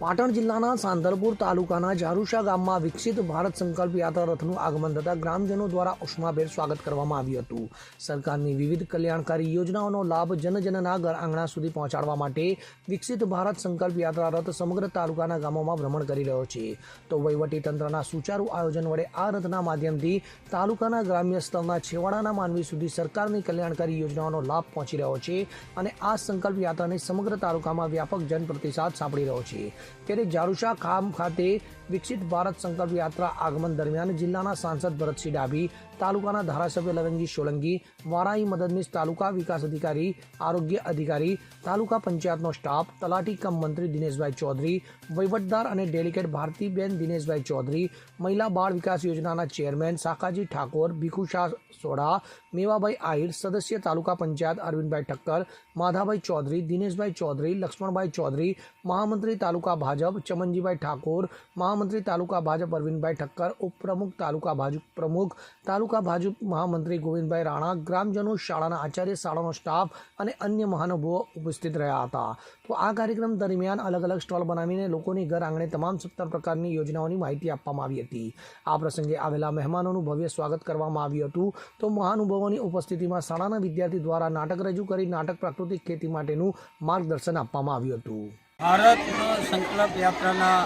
પાટણ જિલ્લાના સાંતલપુર તાલુકાના જારુશા ગામમાં વિકસિત ભારત સંકલ્પ યાત્રા રથનું આગમન થતાં ગ્રામજનો દ્વારા ઉષ્માભેર સ્વાગત કરવામાં આવ્યું હતું. સરકારની વિવિધ કલ્યાણકારી યોજનાઓનો લાભ જનજનના ઘર આંગણા સુધી પહોંચાડવા માટે વિકસિત ભારત સંકલ્પ યાત્રા રથ સમગ્ર તાલુકાના ગામોમાં ભ્રમણ કરી રહ્યો છે. તો વહીવટી તંત્રના સુચારુ આયોજન વડે આ રથના માધ્યમથી તાલુકાના ગ્રામ્ય સ્તરના છેવાડાના માનવી સુધી સરકારની કલ્યાણકારી યોજનાઓનો લાભ પહોંચી રહ્યો છે અને આ સંકલ્પ યાત્રાને સમગ્ર તાલુકામાં વ્યાપક જનપ્રતિસાદ સાંપડી રહ્યો છે. ત્યારે જારુશા ખામ ખાતે વિકસિત ભારત સંકલ્પ યાત્રા આગમન દરમિયાન જિલ્લાના સાંસદ ભરતસિંહ ડાભી, તાલુકાના ધારાસભ્ય લવંગજી સોલંકી વારાઈ મદદનીશ તાલુકા વિકાસ અધિકારી, આરોગ્ય અધિકારી, તાલુકા પંચાયતનો સ્ટાફ, તલાટી કમ મંત્રી દિનેશભાઈ ચૌધરી, વહીવટદાર અને ડેલિકેટ ભારતીબેન દિનેશભાઈ ચૌધરી, મહિલા બાળ વિકાસ યોજનાના ચેરમેન શાખાજી ઠાકોર ભીખુશાહ સોઢા, મેવાભાઈ આહિર, સદસ્ય તાલુકા પંચાયત અરવિંદભાઈ ઠક્કર, માધાભાઈ ચૌધરી, દિનેશભાઈ ચૌધરી, લક્ષ્મણભાઈ ચૌધરી, મહામંત્રી તાલુકા ભાજપ, ચમનજીભાઈ ઠાકોર, મહામંત્રી તાલુકા ભાજપ, અરવિંદભાઈ ઠક્કર, ઉપપ્રમુખ તાલુકા ભાજપ પ્રમુખ, તાલુકા ભાજપ મહામંત્રી ગોવિંદભાઈ રાણા, ગ્રામજનો, શાળાના આચાર્ય, શાળાનો સ્ટાફ અને અન્ય મહાનુભાવો ઉપસ્થિત રહ્યા હતા. તો આ કાર્યક્રમ દરમિયાન અલગ અલગ સ્ટોલ બનાવીને લોકોની ઘર આંગણે તમામ સત્તર પ્રકારની યોજનાઓની માહિતી આપવામાં આવી હતી. આ પ્રસંગે આવેલા મહેમાનોનું ભવ્ય સ્વાગત કરવામાં આવ્યું હતું. તો મહાનુભાવોની ઉપસ્થિતિમાં શાળાના વિદ્યાર્થી દ્વારા નાટક રજૂ કરી નાટક પ્રાકૃતિક ખેતી માટેનું માર્ગદર્શન આપવામાં આવ્યું હતું. ભારત સંકલ્પ યાત્રાના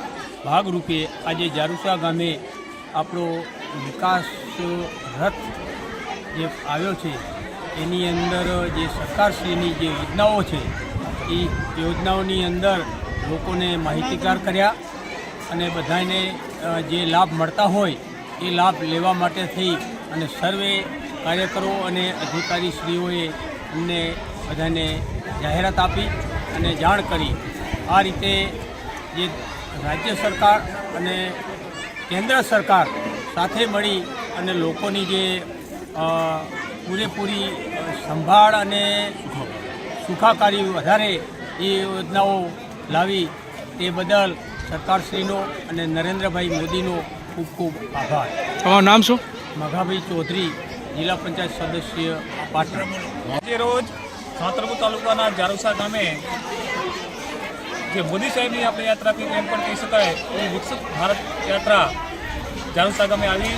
ભાગરૂપે આજે જારુસા ગામે આપણો વિકાસ રથ જે આવ્યો છે, એની અંદર જે સરકારશ્રીની જે યોજનાઓ છે, એ યોજનાઓની અંદર લોકોને માહિતીગાર કર્યા અને બધાને જે લાભ મળતા હોય એ લાભ લેવા માટે થઈ અને સર્વે કાર્યકરો અને અધિકારીશ્રીઓએ અમને બધાને જાહેરાત આપી અને જાણ કરી. આ રીતે જે રાજ્ય સરકાર અને કેન્દ્ર સરકાર સાથે મળી અને લોકોની જે પૂરેપૂરી સંભાળ અને સુખાકારી વધારે એ યોજનાઓ લાવી તે બદલ સરકારશ્રીનો અને નરેન્દ્રભાઈ મોદીનો ખૂબ ખૂબ આભાર. તમારું નામ શું? મઘાભાઈ ચૌધરી જિલ્લા પંચાયત સદસ્ય પાટણ આજે રોજ સાંતરપુર તાલુકાના જારુસા ગામે જે મોદી સાહેબની આપણે યાત્રા કહી એમ પણ કહી શકાય, એવી વિકસિત ભારત યાત્રા ગામે આવી.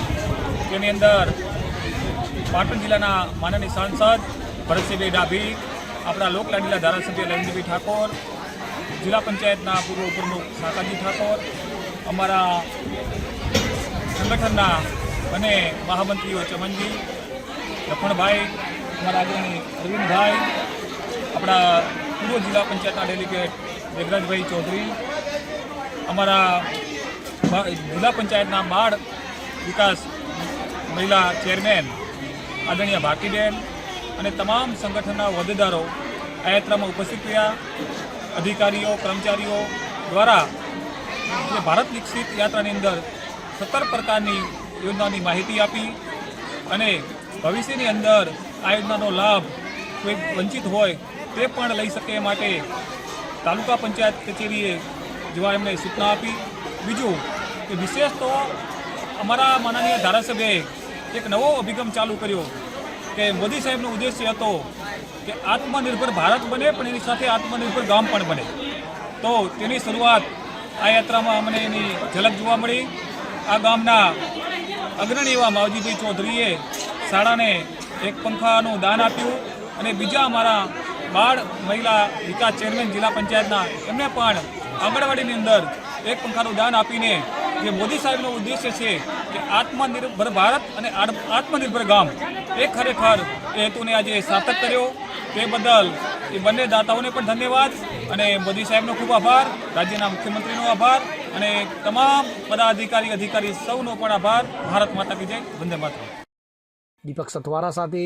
તેની અંદર પાટણ જિલ્લાના માનનીય સાંસદ ભરતસિંહભાઈ ડાભી, આપણા લોકલાડીલા ધારાસભ્ય લવનજીભાઈ ઠાકોર, જિલ્લા પંચાયતના પૂર્વ પ્રમુખ શાકાજી ઠાકોર, અમારા સંગઠનના અને મહામંત્રીઓ ચમનજી, લખણભાઈ, અમારા આગળની અરવિંદભાઈ, આપણા પૂર્વ જિલ્લા પંચાયતના ડેલિગેટ મેઘરાજભાઈ ચૌધરી, અમારા જિલ્લા પંચાયતના બાળ વિકાસ મહિલા ચેરમેન આદરણીય ભાકીબેન અને તમામ સંગઠનના હોદ્દેદારો આ યાત્રામાં ઉપસ્થિત રહ્યા. અધિકારીઓ, કર્મચારીઓ દ્વારા ભારત વિકસિત યાત્રાની અંદર સત્તર પ્રકારની યોજનાની માહિતી આપી અને ભવિષ્યની અંદર આ યોજનાનો લાભ કોઈ વંચિત હોય તે પણ લઈ શકે માટે તાલુકા પંચાયત કચેરીએ જેવા એમને સૂચના આપી. બીજું કે વિશેષ તો અમારા માનનીય ધારાસભ્યએ એક નવો અભિગમ ચાલુ કર્યો કે મોદી સાહેબનો ઉદ્દેશ્ય હતો કે આત્મનિર્ભર ભારત બને, પણ એની સાથે આત્મનિર્ભર ગામ પણ બને. તો તેની શરૂઆત આ યાત્રામાં અમને એની ઝલક જોવા મળી. આ ગામના અગ્રણી એવા માવજીભાઈ ચૌધરીએ શાળાને એક પંખાનું દાન આપ્યું અને બીજા અમારા બાળ મહિલા વિકાસ ચેરમેન જિલ્લા પંચાયતના એમને પણ આંગણવાડીની અંદર એક પંખાનું દાન આપીને જે મોદી સાહેબનો ઉદ્દેશ્ય છે કે આત્મનિર્ભર ભારત અને આત્મનિર્ભર ગામ એ ખરેખર એ હેતુને આજે સાર્થક કર્યો. તે બદલ એ બંને દાતાઓને પણ ધન્યવાદ અને મોદી સાહેબનો ખૂબ આભાર, રાજ્યના મુખ્યમંત્રીનો આભાર અને તમામ પદાધિકારી, અધિકારી સૌનો પણ આભાર. ભારત માતા કી જય, વંદે માતા દીપક સથવારા સાથે